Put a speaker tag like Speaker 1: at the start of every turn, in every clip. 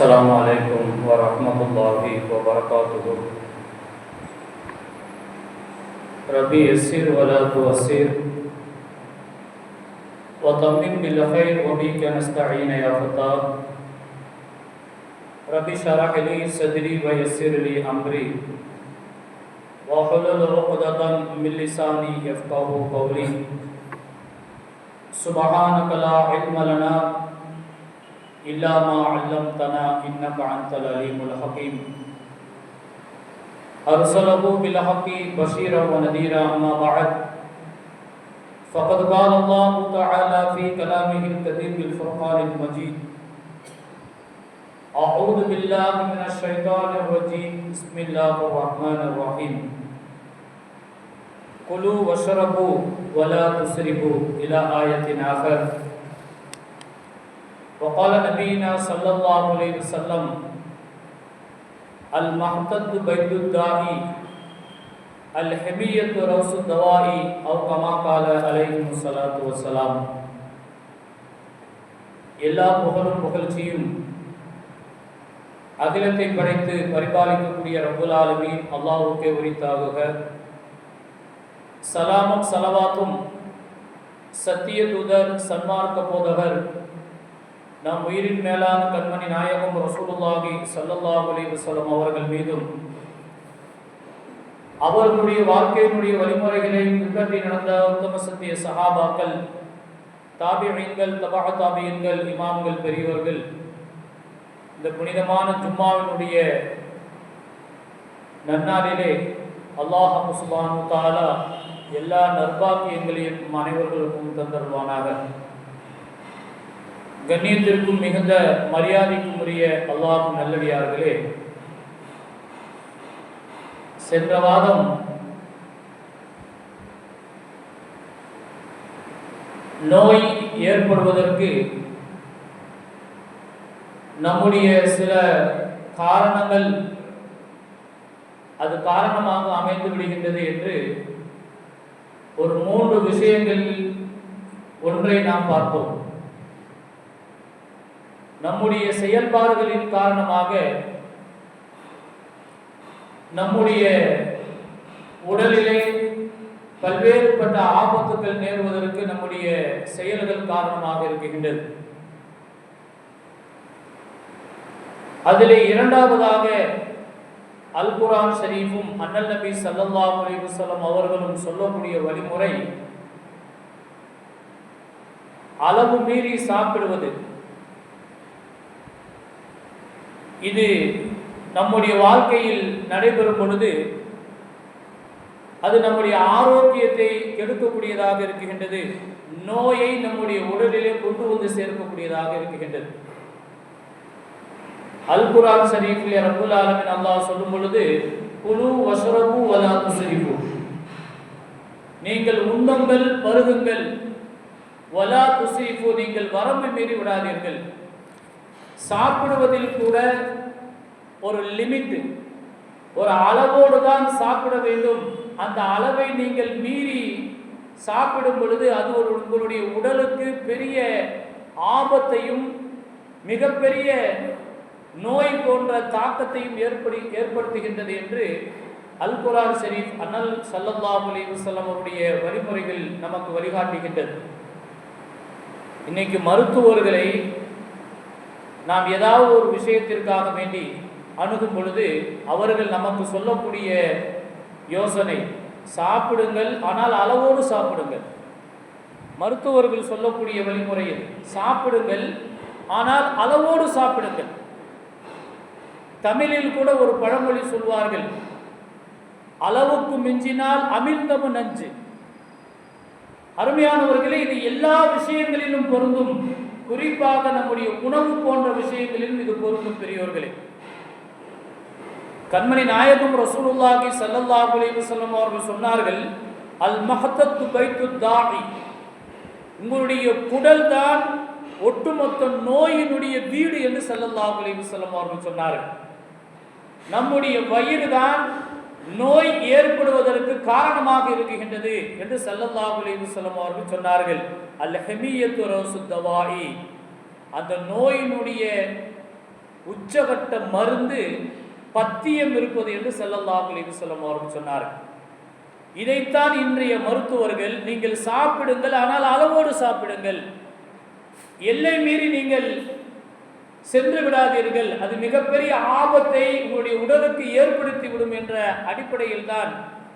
Speaker 1: السلام عليكم ورحمة الله وبركاته. ربي يسر ولا تؤسر وطمن بالخير وبك نستعين يا فتاة. ربي شرح لي صدري ويسر لي أمري. وحلل عقدة من لساني يفقه قولي. سبحانك لا علم لنا إلا ما علمتنا إنك أنت العليم الحكيم. أرسله بالحق بشيرا ونذيرا، أما بعد. فقد قال الله تعالى في كلامه الكريم الفرقان المجيد. أعوذ بالله من الشيطان الرجيم. بسم الله الرحمن الرحيم. كلوا واشربوا ولا تسرفوا إلى آية آخر. وقال نبينا صلى الله عليه وسلم المحتد بيت الداعي الحمية روس الدواء أو كما قال عليه الصلاة والسلام எல்லா புகழும் புகழ்ச்சியும் அகிலத்தை படைத்து பரிபாலிக்கக்கூடிய ரப்புல் ஆலமீன் அல்லாஹ்வுக்கே உரித்தாகுக சலாமும் சலவாத்தும் சத்திய தூதர் சன்மார்க்க போதகர் நம் உயிரின் மேலான கண்மணி நாயகம் ரசூலுல்லாஹி சல்லல்லாஹு அலைஹி வஸல்லம் அவர்கள் மீதும் அவர்களுடைய வாழ்க்கையினுடைய வழிமுறைகளை பின்பற்றி நடந்த உத்தம சத்திய சஹாபாக்கள் தாபியங்கள் தபா தாபியங்கள் இமாம்கள் பெரியவர்கள் இந்த புனிதமான ஜும்மாவினுடைய நன்னாளிலே அல்லாஹ் சுபானு தாலா எல்லா நர்பாக்கியங்களையும் அனைவர்களுக்கும் தந்தருவானாக கண்ணியத்திற்கும் மிகுந்த மரியாதைக்கும் உரிய அல்லாஹ் நல்லடியார்களே சென்ற வாரம் நோய் ஏற்படுவதற்கு நம்முடைய சில காரணங்கள் அது காரணமாக அமைந்து விடுகின்றது என்று ஒரு மூன்று விஷயங்களில் ஒன்றை நாம் பார்ப்போம். நம்முடைய செயல்பாடுகளின் காரணமாக நம்முடைய உடலிலே பல்வேறுபட்ட ஆபத்துக்கள் நேருவதற்கு நம்முடைய செயல்கள் காரணமாக இருக்கின்றது. அதிலே இரண்டாவதாக அல் குரான் ஷரீஃபும் அண்ணல் நபி சல்லல்லாஹு அலிவசலம் அவர்களும் சொல்லக்கூடிய வழிமுறை அளவு மீறி சாப்பிடுவது இது நம்முடைய வாழ்க்கையில் நடைபெறும் பொழுது அது நம்முடைய ஆரோக்கியத்தை கெடுக்கக்கூடியதாக இருக்கின்றது. நோயை நம்முடைய உடலிலே கொண்டு வந்து சேர்க்கக்கூடியதாக இருக்கின்றது. அல் குரான் ஷரீஃபில் ரப்புல் ஆலமின் அல்லாஹ் சொல்லும் பொழுது குழு வசரபு வலா துசரிபு நீங்கள் உண்ணுங்கள் பருகுங்கள் வலா துசரிபு நீங்கள் வரம்பு மீறி விடாதீர்கள். சாப்பிடுவதில் கூட ஒரு லிமிட் ஒரு அளவோடு தான் சாப்பிட வேண்டும். அந்த அளவை நீங்கள் மீறி சாப்பிடும் பொழுது அது ஒரு உங்களுடைய உடலுக்கு பெரிய ஆபத்தையும் மிகப்பெரிய நோய் போன்ற தாக்கத்தையும் ஏற்படி ஏற்படுத்துகின்றது என்று அல் குரான் ஷெரீப் அனல் சல்லல்லாஹ் அலி வசல்லம் அவருடைய வழிமுறைகள் நமக்கு வழிகாட்டுகின்றது. இன்னைக்கு மருத்துவர்களை நாம் ஏதாவது ஒரு விஷயத்திற்காக வேண்டி அணுகும் பொழுது அவர்கள் நமக்கு சொல்லக்கூடிய யோசனை சாப்பிடுங்கள் ஆனால் அளவோடு சாப்பிடுங்கள். மருத்துவர்கள் சொல்லக்கூடிய வழிமுறையில் சாப்பிடுங்கள் ஆனால் அளவோடு சாப்பிடுங்கள். தமிழில் கூட ஒரு பழமொழி சொல்வார்கள் அளவுக்கு மிஞ்சினால் அமிர்தமு நஞ்சு. அருமையானவர்களே இது எல்லா விஷயங்களிலும் பொருந்தும். குறிப்பாக நம்முடைய உணவு போன்ற விஷயங்களிலும் இது பொருந்தும் பெரியோர்களே. கண்மணி நாயகம் ரசூலுல்லாஹி சல்லல்லாஹு அலைஹி வஸல்லம் அவர்கள் சொன்னார்கள் அல் மஹத்தத்து பைத்து தாஇ உங்களுடைய குடல் தான் ஒட்டுமொத்த நோயினுடைய வீடு என்று சல்லல்லாஹு அலைஹி வஸல்லம் அவர்கள் சொன்னார்கள். நம்முடைய வயிறு தான் நோய் ஏற்படுவதற்கு காரணமாக இருக்குகின்றது என்று ஸல்லல்லாஹு அலைஹி வஸல்லம் அவர்கள் சொன்னார்கள். அல் ஹமியத்து அந்த நோயினுடைய உச்சகட்ட மருந்து பத்தியம் இருப்பது என்று ஸல்லல்லாஹு அலைஹி வஸல்லம் அவர்கள் சொன்னார்கள். இதைத்தான் இன்றைய மருத்துவர்கள் நீங்கள் சாப்பிடுங்கள் ஆனால் அளவோடு சாப்பிடுங்கள். எல்லை மீறி நீங்கள் சென்று விடாதீர்கள். அது மிகப்பெரிய ஆபத்தை உங்களுடைய உடலுக்கு ஏற்படுத்தி விடும் என்ற அடிப்படையில் தான்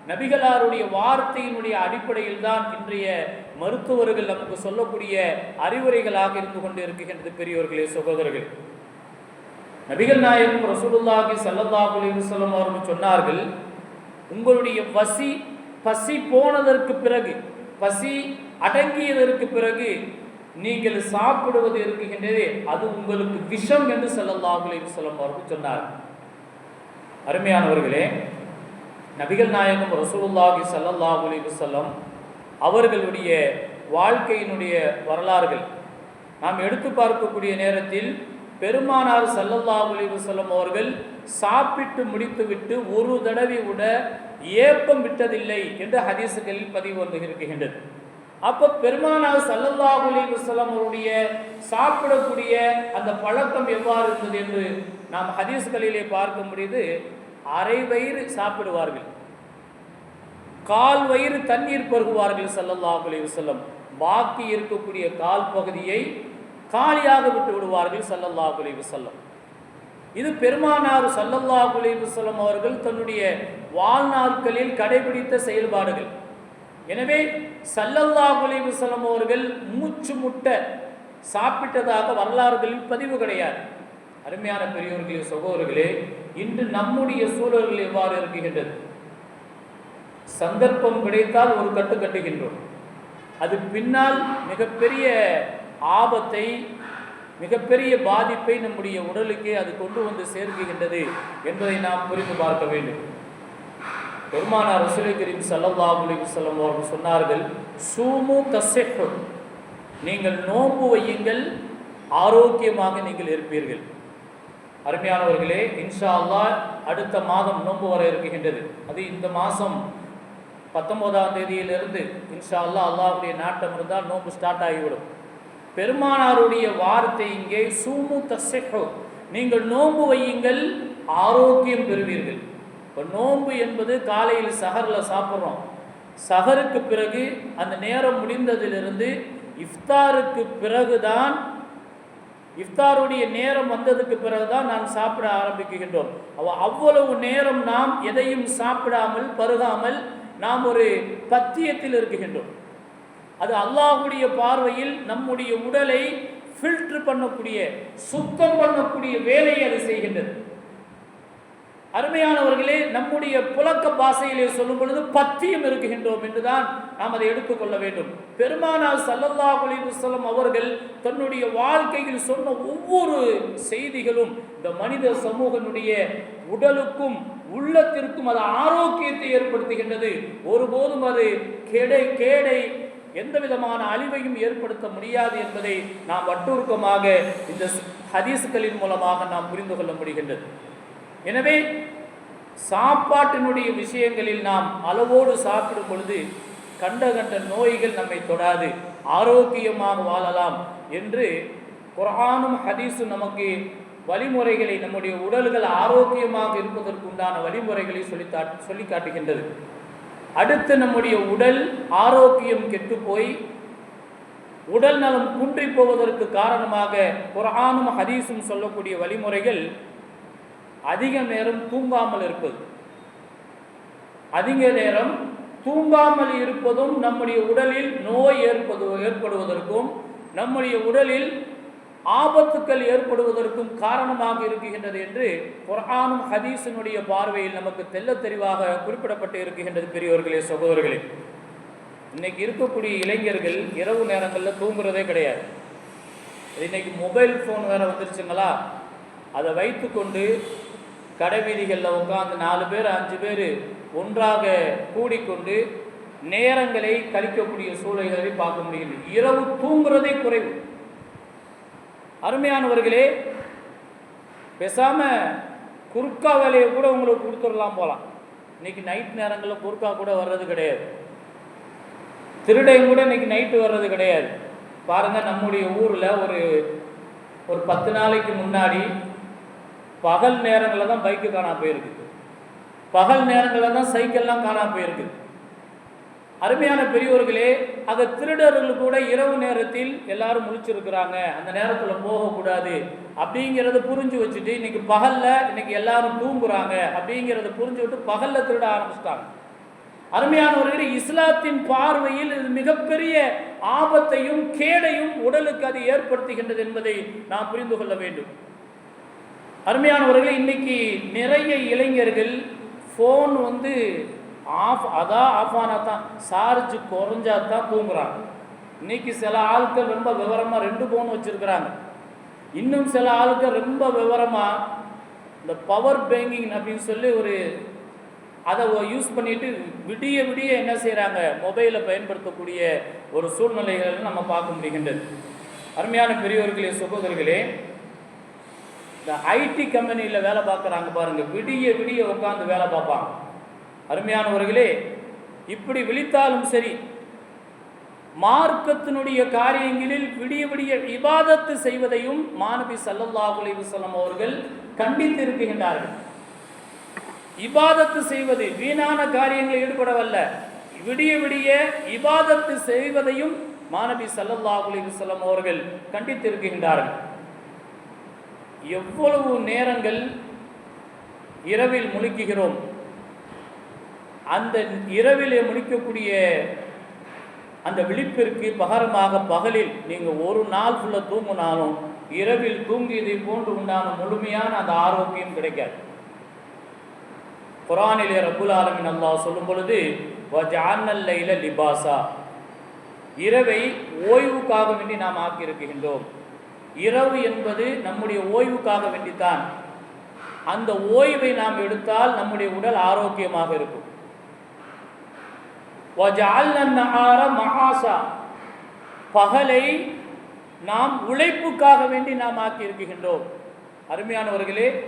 Speaker 1: நபிகளாருடைய வார்த்தையினுடைய அடிப்படையில் தான் இன்றைய மருத்துவர்கள் நமக்கு சொல்லக்கூடிய அறிவுரைகளாக இருந்து கொண்டு இருக்கின்றது பெரியோர்களே சகோதரர்கள். நபிகள் நாயகம் ரசூலுல்லாஹி ஸல்லல்லாஹு அலைஹி வஸல்லம் அவர்கள் சொன்னார்கள் உங்களுடைய பசி பசி போனதற்கு பிறகு பசி அடங்கியதற்கு பிறகு நீங்கள் சாப்பிடுவது இருக்குகின்றதே அது உங்களுக்கு விஷம் என்று ஸல்லல்லாஹு அலைஹி அவர்கள் சொன்னார். அருமையானவர்களே நபிகள் நாயகம் ரசூலுல்லாஹி ஸல்லல்லாஹு சொல்லம் அவர்களுடைய வாழ்க்கையினுடைய வரலாறுகள் நாம் எடுத்து பார்க்கக்கூடிய நேரத்தில் பெருமானார் ஸல்லல்லாஹு சொல்லம் அவர்கள் சாப்பிட்டு முடித்துவிட்டு ஒரு தடவை விட ஏப்பம் விட்டதில்லை என்று ஹதீஸுகளில் பதிவு வந்து இருக்கின்றது. அப்போ பெருமானார் ஸல்லல்லாஹு அலைஹி அவருடைய சாப்பிடக்கூடிய அந்த பழக்கம் எவ்வாறு இருந்தது என்று நாம் ஹதீஸ்களிலே பார்க்க முடியுது. அரை வயிறு சாப்பிடுவார்கள். கால் வயிறு தண்ணீர் பருகுவார்கள் ஸல்லல்லாஹு அலைஹி பாக்கி இருக்கக்கூடிய கால் பகுதியை காலியாக விட்டு விடுவார்கள் ஸல்லல்லாஹு அலைஹி இது பெருமானார் ஸல்லல்லாஹு அலைஹி அவர்கள் தன்னுடைய வாழ்நாட்களில் கடைபிடித்த செயல்பாடுகள். எனவே சல்லல்லா அலைஹி அவர்கள் மூச்சு முட்ட சாப்பிட்டதாக வரலாறுகளில் பதிவு கிடையாது. அருமையான பெரியோர்களே சகோதரர்களே இன்று நம்முடைய சூழல்கள் எவ்வாறு இருக்குகின்றது சந்தர்ப்பம் கிடைத்தால் ஒரு கட்டு கட்டுகின்றோம். அது பின்னால் மிகப்பெரிய ஆபத்தை மிகப்பெரிய பாதிப்பை நம்முடைய உடலுக்கு அது கொண்டு வந்து சேர்க்குகின்றது என்பதை நாம் புரிந்து பார்க்க வேண்டும். பெருமானார் ரசூலை கரீம் சல்லா அலைஹி வஸல்லம் அவர்கள் சொன்னார்கள் சூமு தஸ்ஸிஹு நீங்கள் நோன்பு வையுங்கள் ஆரோக்கியமாக நீங்கள் இருப்பீர்கள். அருமையானவர்களே இன்ஷா அல்லாஹ் அடுத்த மாதம் நோன்பு வர இருக்குகின்றது அது இந்த மாதம் பத்தொன்பதாம் தேதியிலிருந்து இன்ஷா அல்லா அல்லாவுடைய நாட்டம் இருந்தால் நோன்பு ஸ்டார்ட் ஆகிவிடும். பெருமானாருடைய வார்த்தை இங்கே சூமு தஸ்ஸிஹு நீங்கள் நோன்பு வையுங்கள் ஆரோக்கியம் பெறுவீர்கள். இப்போ நோன்பு என்பது காலையில் சஹரில் சாப்பிட்றோம். சஹருக்கு பிறகு அந்த நேரம் முடிந்ததிலிருந்து இஃப்தாருக்கு பிறகுதான் இஃப்தாருடைய நேரம் வந்ததுக்கு பிறகுதான் நாம் சாப்பிட ஆரம்பிக்கின்றோம். அவ்வளவு நேரம் நாம் எதையும் சாப்பிடாமல் பருகாமல் நாம் ஒரு பத்தியத்தில் இருக்குகின்றோம் அது அல்லாஹுடைய பார்வையில் நம்முடைய உடலை ஃபில்டர் பண்ணக்கூடிய சுத்தம் பண்ணக்கூடிய வேலையை அது செய்கின்றது. அருமையானவர்களே நம்முடைய புழக்க பாஷையிலே சொல்லும் பொழுது பத்தியம் இருக்குகின்றோம் என்றுதான் நாம் அதை எடுத்துக்கொள்ள வேண்டும். பெருமானார் ஸல்லல்லாஹு அலைஹி அவர்கள் தன்னுடைய வாழ்க்கையில் சொன்ன ஒவ்வொரு செய்திகளும் இந்த மனித சமூகனுடைய உடலுக்கும் உள்ளத்திற்கும் அது ஆரோக்கியத்தை ஏற்படுத்துகின்றது. ஒருபோதும் அது கேடை கேடை எந்த விதமான அழிவையும் ஏற்படுத்த முடியாது என்பதை நாம் வட்டுருக்கமாக இந்த ஹதீஸ்களின் மூலமாக நாம் புரிந்து கொள்ள முடிகின்றது. எனவே சாப்பாட்டினுடைய விஷயங்களில் நாம் அளவோடு சாப்பிடும் பொழுது கண்ட கண்ட நோய்கள் நம்மை தொடாது ஆரோக்கியமாக வாழலாம் என்று குரானும் ஹதீஸும் நமக்கு வழிமுறைகளை நம்முடைய உடல்கள் ஆரோக்கியமாக இருப்பதற்குண்டான வழிமுறைகளை சொல்லி சொல்லி காட்டுகின்றது அடுத்து நம்முடைய உடல் ஆரோக்கியம் கெட்டுப்போய் உடல் நலம் குன்றி போவதற்கு காரணமாக குரானும் ஹதீஸும் சொல்லக்கூடிய வழிமுறைகள் அதிக நேரம் தூங்காமல் இருப்பது. அதிக நேரம் தூங்காமல் இருப்பதும் நம்முடைய உடலில் நோய் ஏற்பது ஏற்படுவதற்கும் நம்முடைய உடலில் ஆபத்துக்கள் ஏற்படுவதற்கும் காரணமாக இருக்குகின்றது என்று குரானும் ஹதீஸினுடைய பார்வையில் நமக்கு தெல்ல தெளிவாக குறிப்பிடப்பட்டு இருக்கின்றது பெரியோர்களே சகோதரர்களே. இன்னைக்கு இருக்கக்கூடிய இளைஞர்கள் இரவு நேரங்களில் தூங்குறதே கிடையாது. இன்னைக்கு மொபைல் ஃபோன் வேறு வந்துருச்சுங்களா? அதை வைத்துக்கொண்டு கடைவீதிகளில் உட்காந்து நாலு பேர் அஞ்சு பேர் ஒன்றாக கூடிக்கொண்டு நேரங்களை கழிக்கக்கூடிய சூழல்களை பார்க்க முடியல இரவு தூங்குறதே குறைவு. அருமையானவர்களே பேசாம குறுக்கா வேலையை கூட உங்களுக்கு கொடுத்துடலாம் போகலாம் இன்னைக்கு நைட் நேரங்களில் குறுக்கா கூட வர்றது கிடையாது. திருடையும் கூட இன்னைக்கு நைட்டு வர்றது கிடையாது. பாருங்க நம்முடைய ஊரில் ஒரு ஒரு பத்து நாளைக்கு முன்னாடி பகல் நேரங்களில் தான் பைக்கு காணாம போயிருக்கு பகல் நேரங்களில் தான் சைக்கிள்லாம் காணாம போயிருக்கு அருமையான பெரியோர்களே அந்த திருடர்கள் கூட இரவு நேரத்தில் எல்லாரும் முழிச்சிருக்கிறாங்க. அந்த நேரத்தில் போகக்கூடாது அப்படிங்கிறத புரிஞ்சு வச்சுட்டு இன்னைக்கு பகலில் இன்னைக்கு எல்லாரும் தூங்குறாங்க அப்படிங்கிறத புரிஞ்சு விட்டு பகலில் திருட ஆரம்பிச்சிட்டாங்க. அருமையானவர்களே இஸ்லாத்தின் பார்வையில் இது மிகப்பெரிய ஆபத்தையும் கேடையும் உடலுக்கு அது ஏற்படுத்துகின்றது என்பதை நாம் புரிந்து கொள்ள வேண்டும். அருமையானவர்களே இன்னைக்கு நிறைய இளைஞர்கள் ஃபோன் வந்து ஆஃப் அதான் ஆஃப் ஆனால் தான் சார்ஜ் குறைஞ்சா தான் தூங்குறாங்க. இன்னைக்கு சில ஆட்கள் ரொம்ப விவரமாக ரெண்டு ஃபோன் வச்சுருக்கிறாங்க. இன்னும் சில ஆட்கள் ரொம்ப விவரமாக இந்த பவர் பேங்கிங் அப்படின்னு சொல்லி ஒரு அதை யூஸ் பண்ணிட்டு விடிய விடிய என்ன செய்கிறாங்க மொபைலை பயன்படுத்தக்கூடிய ஒரு சூழ்நிலைகளை நம்ம பார்க்க முடிகின்றது. அருமையான பெரியவர்களே சகோதரர்களே இந்த ஐடி கம்பெனியில் வேலை பார்க்குறாங்க பாருங்கள் விடிய விடிய உட்காந்து வேலை பார்ப்பாங்க. அருமையானவர்களே இப்படி விழித்தாலும் சரி மார்க்கத்தினுடைய காரியங்களில் விடிய விடிய விவாதத்து செய்வதையும் மாணவி சல்லல்லாஹு அலைஹி அவர்கள் கண்டித்து இருக்கின்றார்கள் இபாதத்து செய்வது வீணான காரியங்களில் ஈடுபடவல்ல. விடிய விடிய இபாதத்து செய்வதையும் மாணவி சல்லல்லாஹு அலைஹி அவர்கள் கண்டித்து இருக்கின்றார்கள் எவ்வளவு நேரங்கள் இரவில் முழுக்குகிறோம்? அந்த இரவிலே முழிக்கக்கூடிய அந்த விழிப்பிற்கு பகரமாக பகலில் நீங்கள் ஒரு நாள் ஃபுல்லாக தூங்கினாலும் இரவில் தூங்கியதை போன்று உண்டான முழுமையான அந்த ஆரோக்கியம் கிடைக்காது. குரானிலே ரபுல் ஆலமின் அல்லாஹ் சொல்லும் பொழுது லிபாசா. இரவை ஓய்வுக்காக வேண்டி நாம் ஆக்கியிருக்கின்றோம். இரவு என்பது நம்முடைய ஓய்வுக்காக வேண்டித்தான். அந்த ஓய்வை நாம் எடுத்தால் நம்முடைய உடல் ஆரோக்கியமாக இருக்கும். பகலை நாம் உழைப்புக்காக வேண்டி நாம் ஆக்கி இருக்குகின்றோம் அருமையானவர்களே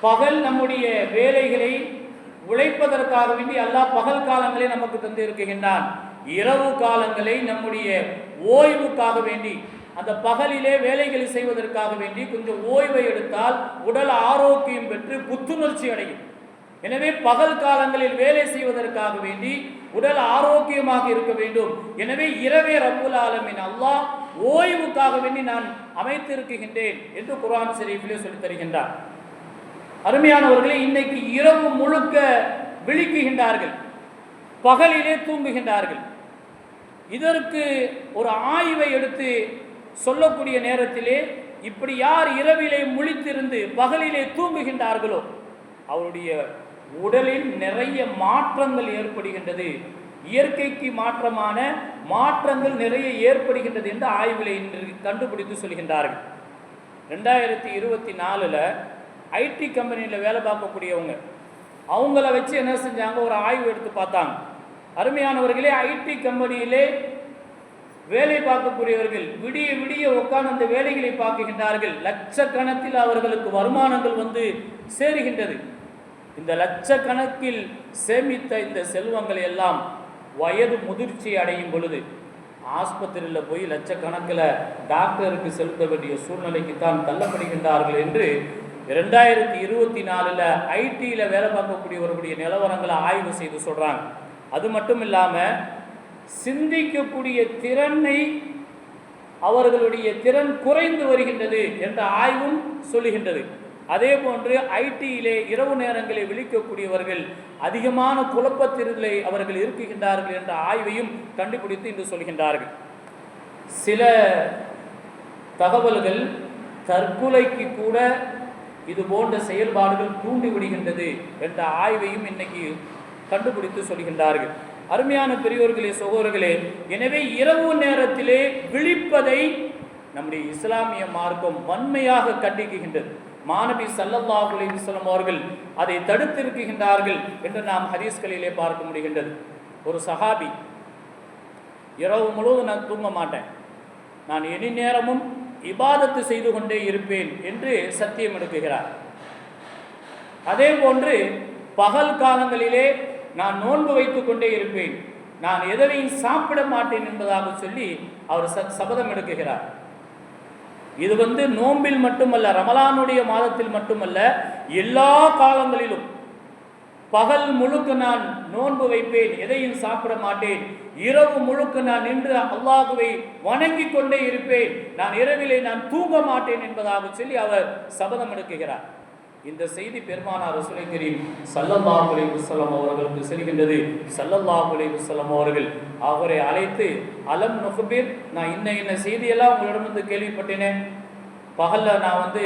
Speaker 1: பகல் நம்முடைய வேலைகளை உழைப்பதற்காக வேண்டி எல்லா பகல் காலங்களை நமக்கு தந்து இருக்கின்றான் இரவு காலங்களை நம்முடைய ஓய்வுக்காக வேண்டி அந்த பகலிலே வேலைகளை செய்வதற்காக வேண்டி கொஞ்சம் ஓய்வை எடுத்தால் உடல் ஆரோக்கியம் பெற்று புத்துணர்ச்சி அடையும். எனவே பகல் காலங்களில் வேலை செய்வதற்காக வேண்டி உடல் ஆரோக்கியமாக இருக்க வேண்டும். எனவே இரவே ரப்புல் ஆலமின் அல்லாஹ் ஓய்வுக்காக வேண்டி நான் அமைத்திருக்கின்றேன் என்று குரான் ஷெரீஃபிலே சொல்லித் தருகின்றார். அருமையானவர்களே இன்னைக்கு இரவு முழுக்க விழிக்குகின்றார்கள். பகலிலே தூங்குகின்றார்கள். இதற்கு ஒரு ஆய்வை எடுத்து சொல்லக்கூடிய நேரத்திலே இப்படி யார் இரவிலே முழித்திருந்து பகலிலே தூங்குகின்றார்களோ அவருடைய உடலில் நிறைய மாற்றங்கள் ஏற்படுகின்றது. இயற்கைக்கு மாற்றமான மாற்றங்கள் நிறைய ஏற்படுகின்றது என்று ஆய்வில் இன்று கண்டுபிடித்து சொல்கின்றார்கள். ரெண்டாயிரத்தி இருபத்தி நாலில் ஐடி கம்பெனியில் வேலை பார்க்கக்கூடியவங்க அவங்கள வச்சு என்ன செஞ்சாங்க? ஒரு ஆய்வு எடுத்து பார்த்தாங்க. அருமையானவர்களே ஐடி கம்பெனியிலே வேலை பார்க்கக்கூடியவர்கள் விடிய விடிய உட்கார்ந்து அந்த வேலைகளை பார்க்கின்றார்கள். லட்சக்கணக்கில் அவர்களுக்கு வருமானங்கள் வந்து சேருகின்றது. இந்த லட்சக்கணக்கில் சேமித்த இந்த செல்வங்களை எல்லாம் வயது முதிர்ச்சி அடையும் பொழுது ஆஸ்பத்திரியில் போய் லட்சக்கணக்கில் டாக்டருக்கு செலுத்த வேண்டிய சூழ்நிலைக்கு தான் தள்ளப்படுகின்றார்கள் என்று ரெண்டாயிரத்தி இருபத்தி நாலில் ஐடியில் வேலை பார்க்கக்கூடியவர்களுடைய நிலவரங்களை ஆய்வு செய்து சொல்கிறாங்க அது மட்டும் இல்லாமல் சிந்திக்கக்கூடிய திறனை அவர்களுடைய திறன் குறைந்து வருகின்றது என்ற ஆய்வும் சொல்லுகின்றது. அதே போன்று ஐடியிலே இரவு நேரங்களை விழிக்கக்கூடியவர்கள் அதிகமான குழப்பத்திலே அவர்கள் இருக்குகின்றார்கள் என்ற ஆய்வையும் கண்டுபிடித்து இன்று சொல்கின்றார்கள். சில தகவல்கள் தற்கொலைக்கு கூட இது போன்ற செயல்பாடுகள் தூண்டிவிடுகின்றது என்ற ஆய்வையும் இன்னைக்கு கண்டுபிடித்து சொல்கின்றார்கள். அருமையான பெரியோர்களே சகோதரர்களே எனவே இரவு நேரத்திலே விழிப்பதை நம்முடைய இஸ்லாமிய மார்க்கம் வன்மையாக கண்டிக்குகின்றது. மாணவி சல்லல்லாஹு அலைஹி அவர்கள் அதை தடுத்திருக்கின்றார்கள் என்று நாம் ஹதீஸ்களிலே பார்க்க முடிகின்றது. ஒரு சஹாபி இரவு முழுவதும் நான் தூங்க மாட்டேன். நான் எனி நேரமும் இபாதத்து செய்து கொண்டே இருப்பேன் என்று சத்தியம் எடுக்குகிறார். அதே போன்று பகல் காலங்களிலே நான் நோன்பு வைத்துக் கொண்டே இருப்பேன். நான் எதனையும் சாப்பிட மாட்டேன் என்பதாக சொல்லி அவர் ச சபதம் எடுக்குகிறார். இது வந்து நோன்பில் மட்டுமல்ல ரமலானுடைய மாதத்தில் மட்டுமல்ல எல்லா காலங்களிலும். பகல் முழுக்க நான் நோன்பு வைப்பேன் எதையும் சாப்பிட மாட்டேன். இரவு முழுக்க நான் நின்று அல்லாஹுவை வணங்கிக் கொண்டே இருப்பேன். நான் இரவிலே நான் தூங்க மாட்டேன் என்பதாக சொல்லி அவர் சபதம் எடுக்குகிறார். இந்த செய்தி பெருமானார் ரசூலை கரீம் சல்லல்லாஹு அலைஹி அவர்களுக்கு செல்கின்றது. சல்லல்லா குலை குசலம் அவர்கள் அவரை அழைத்து அலம் நுஃபீர் நான் இன்ன இன்ன செய்தியெல்லாம் உங்களிடம் வந்து கேள்விப்பட்டேனே. பகலில் நான் வந்து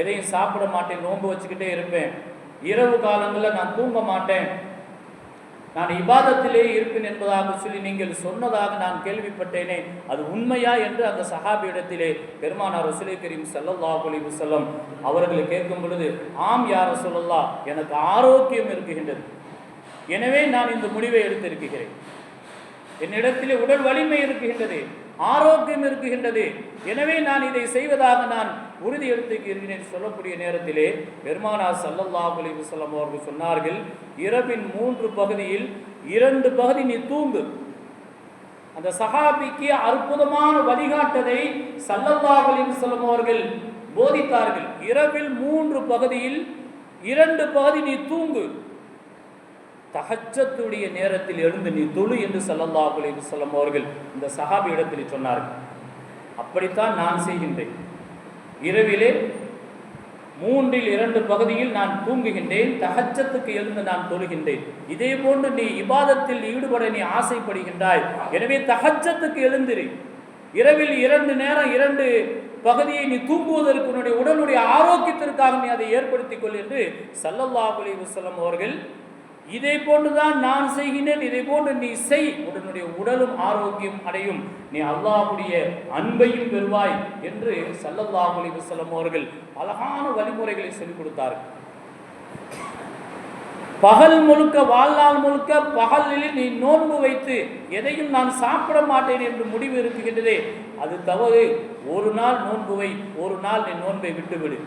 Speaker 1: எதையும் சாப்பிட மாட்டேன் நோன்பு வச்சுக்கிட்டே இருப்பேன். இரவு காலங்களில் நான் தூங்க மாட்டேன். நான் இபாதத்திலே இருப்பேன் என்பதாக சொல்லி நீங்கள் சொன்னதாக நான் கேள்விப்பட்டேனே அது உண்மையா என்று அந்த சஹாபியிடத்திலே பெருமானார் ரசூலை கரீம் ஸல்லல்லாஹு அலைஹி செல்லம் அவர்களை கேட்கும் பொழுது ஆம் யார சொல்லல்லா எனக்கு ஆரோக்கியம் இருக்குகின்றது. எனவே நான் இந்த முடிவை எடுத்திருக்கிறேன். என்னிடத்திலே உடல் வலிமை இருக்குகின்றது ஆரோக்கியம் இருக்குகின்றது எனவே நான் இதை செய்வதாக நான் உறுதி எடுத்துக்கிறேன் சொல்லக்கூடிய நேரத்திலே பெருமானார் சல்லல்லாஹு அலைஹி அவர்கள் சொன்னார்கள் இரவின் மூன்று பகுதியில் இரண்டு பகுதி நீ தூங்கு. அந்த சஹாபிக்கு அற்புதமான வழிகாட்டதை சல்லல்லாஹு அலைஹி அவர்கள் போதித்தார்கள். இரவில் மூன்று பகுதியில் இரண்டு பகுதி நீ தூங்கு. தகச்சத்துடைய நேரத்தில் எழுந்து நீ தொழு என்று சல்லல்லாஹு அலைஹி வஸல்லம் அவர்கள் இந்த சஹாபி இடத்தில் சொன்னார்கள். அப்படித்தான் நான் செய்கின்றேன். இரவிலே மூன்றில் இரண்டு பகுதியில் நான் தூங்குகின்றேன் தகச்சத்துக்கு எழுந்து நான் தொழுகின்றேன். இதே போன்று நீ இபாதத்தில் ஈடுபட நீ ஆசைப்படுகின்றாய். எனவே தகச்சத்துக்கு எழுந்திரு. இரவில் இரண்டு நேரம் இரண்டு பகுதியை நீ தூங்குவதற்கு உன்னுடைய உடலுடைய ஆரோக்கியத்திற்காக நீ அதை ஏற்படுத்திக் கொள் என்று சல்லல்லாஹு அலைஹி அவர்கள் இதை போன்றுதான் நான் செய்கின்றேன் இதை போன்று நீ செய். உடனுடைய உடலும் ஆரோக்கியம் அடையும். நீ அல்லாஹுடைய அன்பையும் பெறுவாய் என்று சல்லல்லாஹ் அலைஹி அவர்கள் அழகான வழிமுறைகளை சொல்லிக் கொடுத்தார்கள் பகல் முழுக்க வாழ்நாள் முழுக்க பகலில் நீ நோன்பு வைத்து எதையும் நான் சாப்பிட மாட்டேன் என்று முடிவு இருக்குகின்றதே அது தவறு. ஒரு நாள் நோன்பு வை ஒரு நாள் நீ நோன்பை விட்டுவிடு.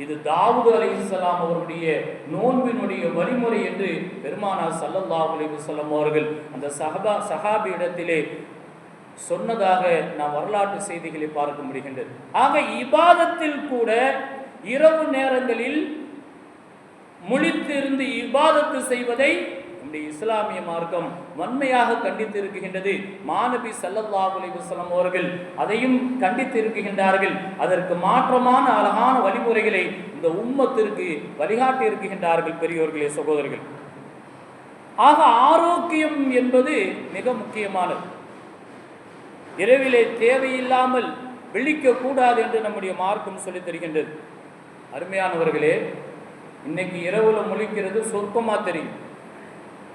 Speaker 1: இது தாவூது அலைஹிஸ்ஸலாம் அவருடைய நோன்பினுடைய வழிமுறை என்று பெருமானார் ஸல்லல்லாஹு அலைஹி அவர்கள் அந்த சஹபா சஹாபி இடத்திலே சொன்னதாக நாம் வரலாற்று செய்திகளை பார்க்க முடிகின்றது. ஆக இபாதத்தில் கூட இரவு நேரங்களில் முழித்திருந்து இபாதத்து செய்வதை நம்முடைய இஸ்லாமிய மார்க்கம் வன்மையாக கண்டித்து இருக்கின்றது மாநபி ஸல்லல்லாஹு அலைஹி அவர்கள் அதையும் கண்டித்து இருக்கின்றார்கள் அதற்கு மாற்றமான அழகான வழிமுறைகளை இந்த உம்மத்திற்கு வழிகாட்டி இருக்கின்றார்கள் பெரியோர்களே சகோதரர்கள். ஆக ஆரோக்கியம் என்பது மிக முக்கியமானது. இரவிலே தேவையில்லாமல் விழிக்க கூடாது என்று நம்முடைய மார்க்கம் சொல்லித் தருகின்றது. அருமையானவர்களே இன்னைக்கு இரவுல முழிக்கிறது சொர்க்கமா தெரியும்.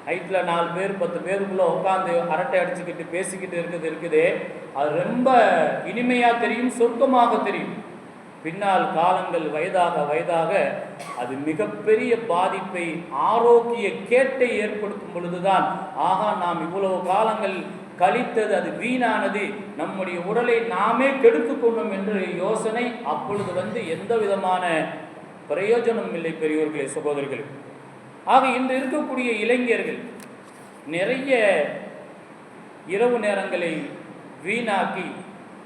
Speaker 1: நைட்டில் நாலு பேர் பத்து பேருக்குள்ளே உட்காந்து அரட்டை அடிச்சுக்கிட்டு பேசிக்கிட்டு இருக்குது இருக்குது. அது ரொம்ப இனிமையாக தெரியும் சொர்க்கமாக தெரியும். பின்னால் காலங்கள் வயதாக வயதாக அது மிகப்பெரிய பாதிப்பை ஆரோக்கிய கேட்டை ஏற்படுத்தும் பொழுதுதான் ஆகா நாம் இவ்வளவு காலங்கள் கழித்தது அது வீணானது. நம்முடைய உடலை நாமே கெடுத்துக்கொள்ளும் என்று யோசனை அப்பொழுது வந்து எந்த விதமான பிரயோஜனம் இல்லை பெரியோர்களே சகோதரர்களே ஆக இன்று இருக்கக்கூடிய இளைஞர்கள் நிறைய இரவு நேரங்களை வீணாக்கி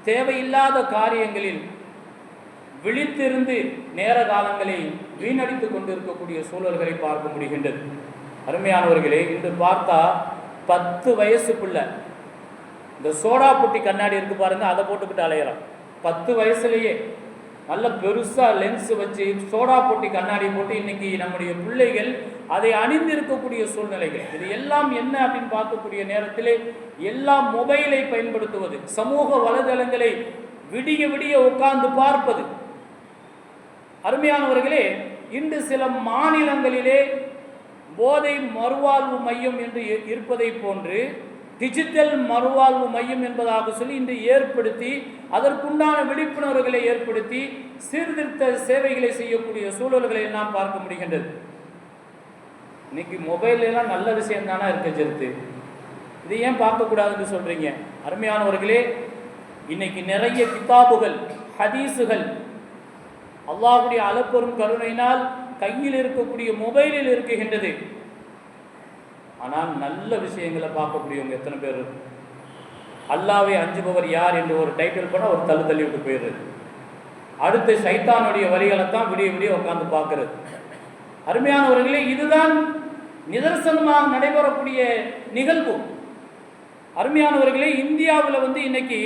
Speaker 1: தேவையில்லாத காரியங்களில் விழித்திருந்து நேர காலங்களை வீணடித்து கொண்டிருக்கக்கூடிய சூழல்களை பார்க்க முடிகின்றது. அருமையானவர்களே இன்று பார்த்தா பத்து வயசு பிள்ளை இந்த சோடா புட்டி கண்ணாடி இருக்கு பாருங்க அதை போட்டுக்கிட்டு அலையிறான். பத்து வயசுலேயே நல்ல பெருசாக லென்ஸ் வச்சு சோடா போட்டி கண்ணாடி போட்டு இன்னைக்கு நம்முடைய பிள்ளைகள் அதை அணிந்திருக்கக்கூடிய சூழ்நிலைகள். இது எல்லாம் என்ன அப்படின்னு பார்க்கக்கூடிய நேரத்தில் எல்லாம் மொபைலை பயன்படுத்துவது சமூக வலைதளங்களை விடிய விடிய உட்கார்ந்து பார்ப்பது. அருமையானவர்களே இன்று சில மாநிலங்களிலே போதை மறுவாழ்வு மையம் என்று இருப்பதை இருப்பதைப் போன்று டிஜிட்டல் மறுவாழ்வு மையம் என்பதாக சொல்லி இன்று ஏற்படுத்தி அதற்குண்டான விழிப்புணர்வுகளை ஏற்படுத்தி சீர்திருத்த சேவைகளை செய்யக்கூடிய சூழல்களை எல்லாம் பார்க்க முடிகின்றது. இன்னைக்கு மொபைல்ல எல்லாம் நல்ல விஷயம் தானா இருக்க ஜெருத்து. இதை ஏன் பார்க்கக்கூடாதுன்னு சொல்றீங்க? அருமையானவர்களே இன்னைக்கு நிறைய கிதாபுகள் ஹதீஸுகள் அல்லாஹுடைய அளப்பெரும் கருணையினால் கையில் இருக்கக்கூடிய மொபைலில் இருக்குகின்றது ஆனால் நல்ல விஷயங்களை பார்க்கக்கூடியவங்க எத்தனை பேர்? அல்லாவை அஞ்சுபவர் யார் என்று ஒரு டைட்டில் பண்ண ஒரு தள்ளு தள்ளி விட்டு போயிடுறது அடுத்து சைத்தானுடைய வரிகளைத்தான் தான் விடிய விடிய உட்காந்து பார்க்கறது. அருமையானவர்களே இதுதான் நிதர்சனமாக நடைபெறக்கூடிய நிகழ்வு. அருமையானவர்களே இந்தியாவில் வந்து இன்னைக்கு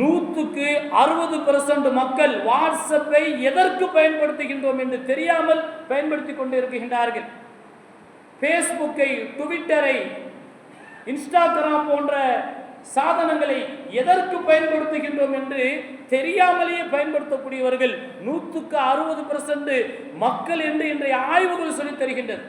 Speaker 1: நூற்றுக்கு அறுபது பெர்சன்ட் மக்கள் வாட்ஸ்அப்பை எதற்கு பயன்படுத்துகின்றோம் என்று தெரியாமல் பயன்படுத்தி கொண்டு இருக்கின்றார்கள் ஃபேஸ்புக்கை ட்விட்டரை இன்ஸ்டாகிராம் போன்ற சாதனங்களை எதற்கு பயன்படுத்துகின்றோம் என்று தெரியாமலேயே பயன்படுத்தக்கூடியவர்கள் நூற்றுக்கு அறுபது பர்சன்ட் மக்கள் என்று இன்றைய ஆய்வுகள் சொல்லித் தருகின்றது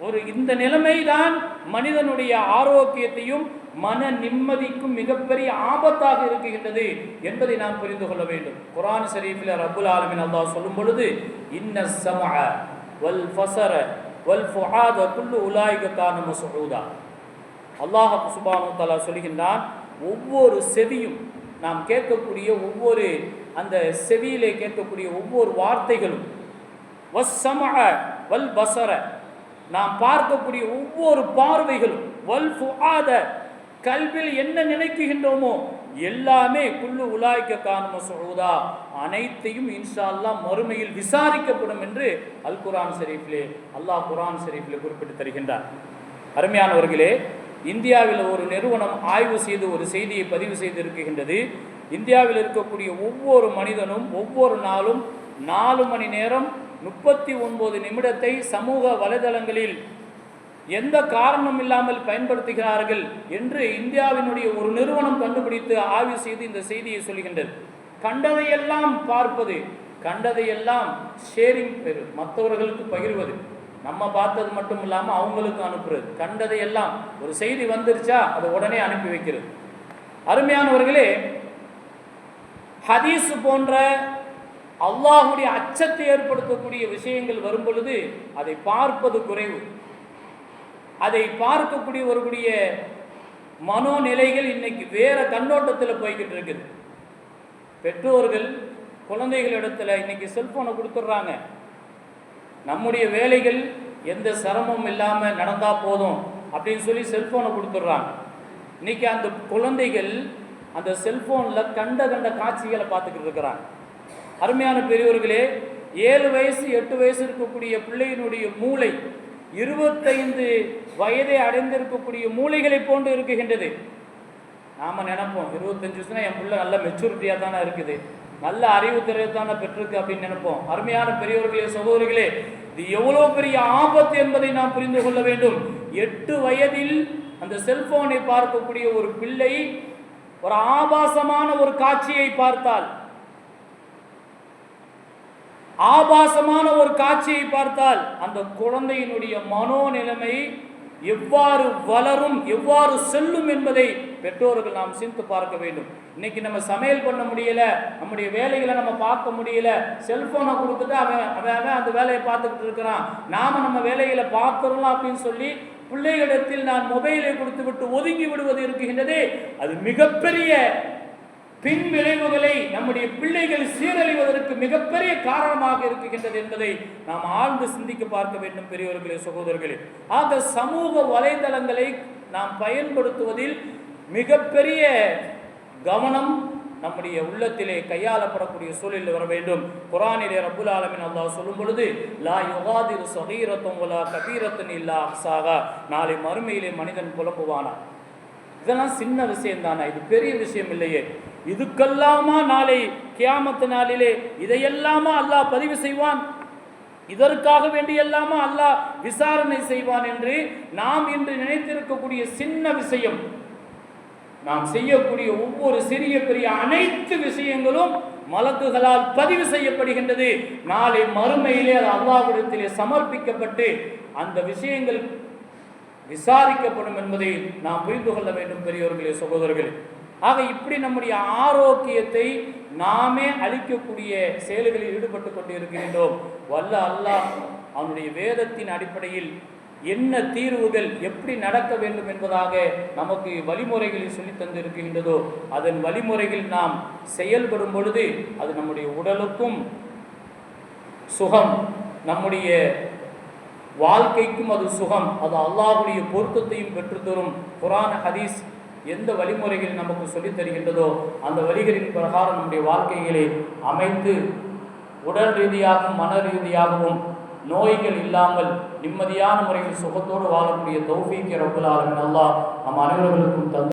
Speaker 1: ஒரு இந்த நிலைமைதான் மனிதனுடைய ஆரோக்கியத்தையும் மன நிம்மதிக்கும் மிகப்பெரிய ஆபத்தாக இருக்குகின்றது என்பதை நாம் புரிந்து கொள்ள வேண்டும். குரான் ஷரீஃபில் ரபுல் ஆலமின் அல்லாஹ் சொல்லும் பொழுது இன்ன சமஹ வல் ஃபசர வல் ஃபுஆத குல்லு உலாயிக கான அல்லாஹ் சுப்ஹானஹு தஆலா சொல்கின்றான் ஒவ்வொரு செவியும் நாம் கேட்கக்கூடிய ஒவ்வொரு அந்த செவியிலே கேட்கக்கூடிய ஒவ்வொரு வார்த்தைகளும் வஸ் வல் பசர நாம் பார்க்கக்கூடிய ஒவ்வொரு பார்வைகளும் வல் ஃபுஆத கல்வில் என்ன நினைக்குகின்றோமோ எல்லாமே குல்லு உலாய்க்க காணும சொல்வதா அனைத்தையும் இன்ஷா மறுமையில் விசாரிக்கப்படும் என்று அல் குரான் ஷெரீஃபிலே அல்லாஹ் குரான் ஷெரீஃபிலே குறிப்பிட்டு தருகின்றார். அருமையானவர்களே இந்தியாவில் ஒரு நிறுவனம் ஆய்வு செய்து ஒரு செய்தியை பதிவு செய்திருக்கின்றது. இந்தியாவில் இருக்கக்கூடிய ஒவ்வொரு மனிதனும் ஒவ்வொரு நாளும் நாலு மணி நேரம் முப்பத்தி ஒன்பது நிமிடத்தை சமூக வலைதளங்களில் எந்த காரணம் இல்லாமல் பயன்படுத்துகிறார்கள் என்று இந்தியாவினுடைய ஒரு நிறுவனம் கண்டுபிடித்து ஆய்வு செய்து இந்த செய்தியை சொல்கின்றது. கண்டதையெல்லாம் பார்ப்பது கண்டதையெல்லாம் ஷேரிங் பெரு மற்றவர்களுக்கு பகிர்வது நம்ம பார்த்தது மட்டும் இல்லாமல் அவங்களுக்கு அனுப்புறது. கண்டதையெல்லாம் ஒரு செய்தி வந்துருச்சா அதை உடனே அனுப்பி வைக்கிறது. அருமையானவர்களே ஹதீஸ் போன்ற அல்லாஹுடைய அச்சத்தை ஏற்படுத்தக்கூடிய விஷயங்கள் வரும் பொழுது அதை பார்ப்பது குறைவு. அதை பார்க்கக்கூடிய பார்க்கக்கூடியவர்களுடைய மனோநிலைகள் இன்னைக்கு வேற கண்ணோட்டத்தில் போய்கிட்டு இருக்குது. பெற்றோர்கள் குழந்தைகளிடத்தில் இன்னைக்கு செல்போனை கொடுத்துட்றாங்க. நம்முடைய வேலைகள் எந்த சிரமமும் இல்லாமல் நடந்தால் போதும் அப்படின்னு சொல்லி செல்போனை கொடுத்துட்றாங்க. இன்னைக்கு அந்த குழந்தைகள் அந்த செல்போனில் கண்ட கண்ட காட்சிகளை பார்த்துக்கிட்டு இருக்கிறாங்க. அருமையான பெரியவர்களே ஏழு வயசு எட்டு வயசு இருக்கக்கூடிய பிள்ளையினுடைய மூளை இருபத்தைந்து வயதை அடைந்திருக்கக்கூடிய மூளைகளை போன்று இருக்குகின்றது. நாம் நினைப்போம் இருபத்தஞ்சு வயசுனா என் பிள்ளை நல்ல மெச்சூரிட்டியாக தானே இருக்குது. நல்ல அறிவு தானே பெற்றிருக்கு அப்படின்னு நினைப்போம். அருமையான பெரியவர்களே சகோதரிகளே இது எவ்வளோ பெரிய ஆபத்து என்பதை நாம் புரிந்து கொள்ள வேண்டும். எட்டு வயதில் அந்த செல்போனை பார்க்கக்கூடிய ஒரு பிள்ளை ஒரு ஆபாசமான ஒரு காட்சியை பார்த்தால் ஆபாசமான ஒரு காட்சியை பார்த்தால் அந்த குழந்தையினுடைய மனோநிலைமை எவ்வாறு வளரும் எவ்வாறு செல்லும் என்பதை பெற்றோர்கள் நாம் சிந்து பார்க்க வேண்டும். இன்னைக்கு நம்ம சமையல் பண்ண முடியல நம்முடைய வேலைகளை நம்ம பார்க்க முடியல செல்போனை கொடுத்துட்டு அவன் அவன் அவன் அந்த வேலையை பார்த்துக்கிட்டு இருக்கிறான். நாம நம்ம வேலைகளை பார்த்துடலாம் அப்படின்னு சொல்லி பிள்ளைகளிடத்தில் நான் மொபைலை கொடுத்து விட்டு ஒதுங்கி விடுவது இருக்கின்றதே அது மிகப்பெரிய பின் விளைவுகளை நம்முடைய பிள்ளைகள் சீரழிவதற்கு மிகப்பெரிய காரணமாக இருக்குகின்றது என்பதை நாம் ஆழ்ந்து சிந்திக்க பார்க்க வேண்டும் பெரியவர்களே சகோதரர்களே. ஆக சமூக வலைதளங்களை நாம் பயன்படுத்துவதில் மிகப்பெரிய கவனம் நம்முடைய உள்ளத்திலே கையாளப்படக்கூடிய சூழலில் வர வேண்டும். குரானிலே ரபுல் ஆலமின் அல்லாஹ் சொல்லும் பொழுது லா யுகாதிரு சகீரத்தும் வலா இல்லா அசாகா நாளை மறுமையிலே மனிதன் புலம்புவானா இதெல்லாம் சின்ன விஷயம் தானே இது பெரிய விஷயம் இல்லையே. இதுக்கெல்லாமா நாளை கியாமத்து நாளிலே இதையெல்லாமா அல்லாஹ் பதிவு செய்வான்? இதற்காக வேண்டியெல்லாமா அல்லாஹ் விசாரணை செய்வான் என்று நாம் இன்று நினைத்திருக்கக்கூடிய சின்ன விஷயம். நாம் செய்யக்கூடிய ஒவ்வொரு சிறிய பெரிய அனைத்து விஷயங்களும் மலக்குகளால் பதிவு செய்யப்படுகின்றது. நாளை மறுமையிலே அது அல்லாஹ்விடத்திலே சமர்ப்பிக்கப்பட்டு அந்த விஷயங்கள் விசாரிக்கப்படும் என்பதை நாம் புரிந்து கொள்ள வேண்டும் பெரியவர்களே சகோதரர்களே. ஆக இப்படி நம்முடைய ஆரோக்கியத்தை நாமே அளிக்கக்கூடிய செயல்களில் ஈடுபட்டு கொண்டு இருக்கின்றோம் வல்ல அல்லாஹ் அவனுடைய வேதத்தின் அடிப்படையில் என்ன தீர்வுகள் எப்படி நடக்க வேண்டும் என்பதாக நமக்கு வழிமுறைகளில் சொல்லி தந்திருக்கின்றதோ அதன் வழிமுறையில் நாம் செயல்படும் பொழுது அது நம்முடைய உடலுக்கும் சுகம் நம்முடைய வாழ்க்கைக்கும் அது சுகம் அது அல்லாஹுடைய பொருத்தத்தையும் பெற்றுத்தரும். குரான் ஹதீஸ் எந்த வழிமுறைகள் நமக்கு சொல்லித் தருகின்றதோ அந்த வழிகளின் பிரகாரம் நம்முடைய வாழ்க்கைகளை அமைத்து உடல் ரீதியாகவும் மன ரீதியாகவும் நோய்கள் இல்லாமல் நிம்மதியான முறையில் சுகத்தோடு வாழக்கூடிய தௌஃபீக் ரப்புல் ஆலமின். அல்லாஹ் நம் அனைவர்களுக்கும் தந்து